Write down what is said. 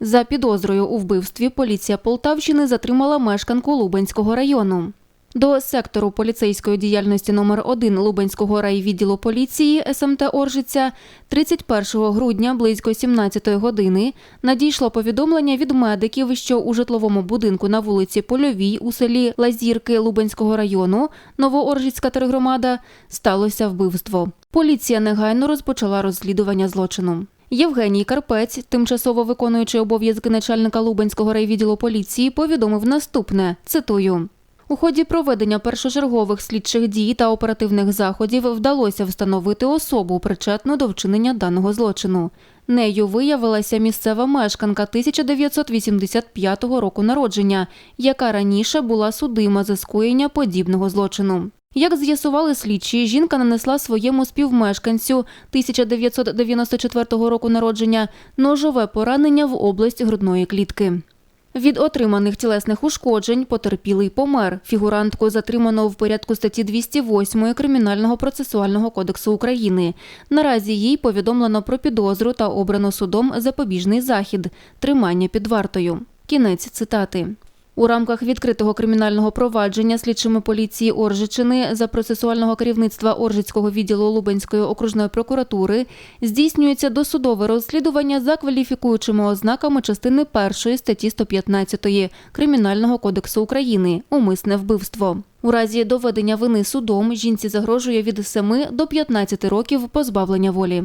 За підозрою у вбивстві поліція Полтавщини затримала мешканку Лубенського району. До сектору поліцейської діяльності номер 1 Лубенського райвідділу поліції СМТ Оржиця 31 грудня близько 17 години надійшло повідомлення від медиків, що у житловому будинку на вулиці Польовій у селі Лазірки Лубенського району Новооржицька тергромада сталося вбивство. Поліція негайно розпочала розслідування злочину. Євгеній Карпець, тимчасово виконуючий обов'язки начальника Лубенського райвідділу поліції, повідомив наступне: цитую. У ході проведення першочергових слідчих дій та оперативних заходів вдалося встановити особу, причетну до вчинення даного злочину. Нею виявилася місцева мешканка 1985 року народження, яка раніше була судима за скоєння подібного злочину. Як з'ясували слідчі, жінка нанесла своєму співмешканцю 1994 року народження ножове поранення в область грудної клітки. Від отриманих тілесних ушкоджень потерпілий помер. Фігурантку затримано в порядку статті 208 Кримінального процесуального кодексу України. Наразі їй повідомлено про підозру та обрано судом запобіжний захід тримання під вартою. Кінець цитати. У рамках відкритого кримінального провадження слідчими поліції Оржичини за процесуального керівництва Оржицького відділу Лубенської окружної прокуратури здійснюється досудове розслідування за кваліфікуючими ознаками частини 1 статті 115 Кримінального кодексу України умисне вбивство. У разі доведення вини судом жінці загрожує від 7 до 15 років позбавлення волі.